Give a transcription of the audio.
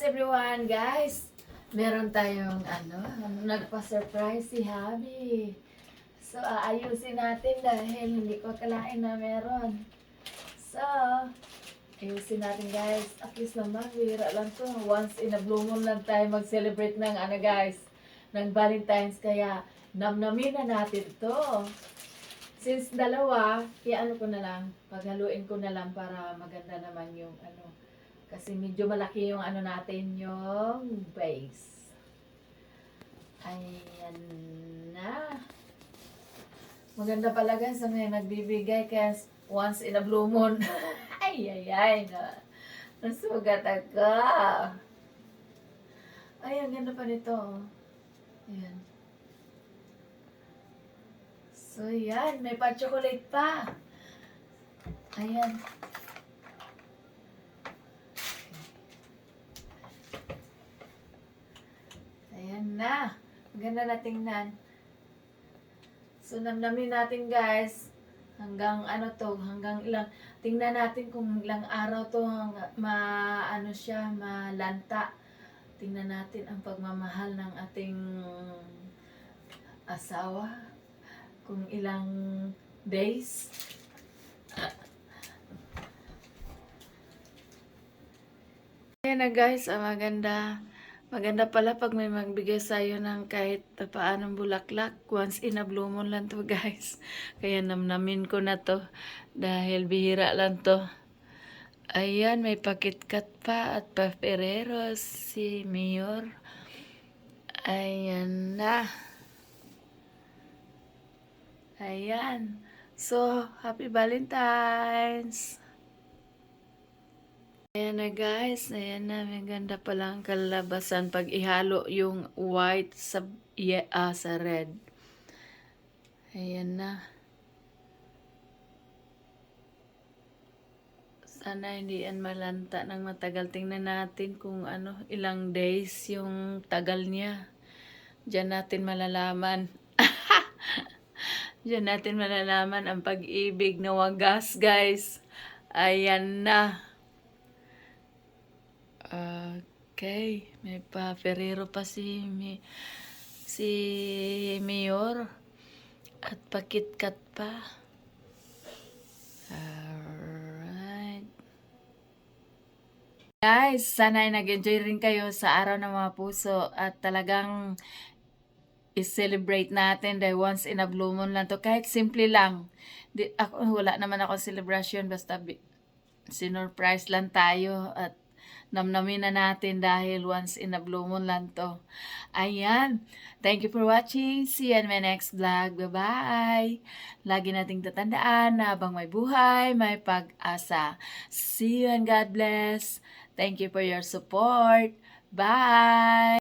everyone, guys! Meron tayong ano, nagpa-surprise si Habi. So, aayusin natin dahil hindi ko akalain na meron. So, ayusin natin guys. At least naman, bihira lang to. Once in a blue moon lang tayo mag-celebrate ng ano guys, ng Valentine's. Kaya, namnamin na natin to. Since dalawa, i-ano ko na lang, paghaluin ko na lang para maganda naman yung ano. Kasi medyo malaki yung ano natin, yung base. Ayan na. Maganda pala guys, ang may nagbibigay kaya once in a blue moon. ay, ay, ay. Na, nasugat ako. Ay, ang ganda pa nito. oh. Ayan. So, yan. May pa-chocolate pa. Ayan. Ayan na. Maganda na tingnan. So, namnamin natin guys. Hanggang ano to, hanggang ilang, tingnan natin kung ilang araw to, hangga- ma, ano siya, malanta. Tingnan natin ang pagmamahal ng ating asawa. Kung ilang days. Ayan na guys, ah, maganda. Maganda pala pag may magbigay sa'yo ng kahit paanong bulaklak. Once in a blue moon lang to guys. Kaya namnamin ko na to. Dahil bihira lang to. Ayan, may pakitkat pa at papereros si Mayor. Ayan na. Ayan. So, happy Valentine's! Ayan na guys, ayan na, may ganda pala ang kalabasan pag ihalo yung white sa, yeah, ah, sa red. Ayan na. Sana hindi yan malanta ng matagal. Tingnan natin kung ano, ilang days yung tagal niya. Diyan natin malalaman. Diyan natin malalaman ang pag-ibig na wagas, guys. Ayan na. Okay, may pa Ferrero pa si mi, si Mayor at pakitkat pa. Alright. Guys, sana ay nag-enjoy rin kayo sa araw ng mga puso at talagang i-celebrate natin dahil once in a blue moon lang to. Kahit simple lang. Di, ako, wala naman ako celebration basta sinurprise lang tayo at namnamin na natin dahil once in a blue moon lang to. Ayan. Thank you for watching. See you in my next vlog. Bye-bye. Lagi nating tatandaan na habang may buhay, may pag-asa. See you and God bless. Thank you for your support. Bye!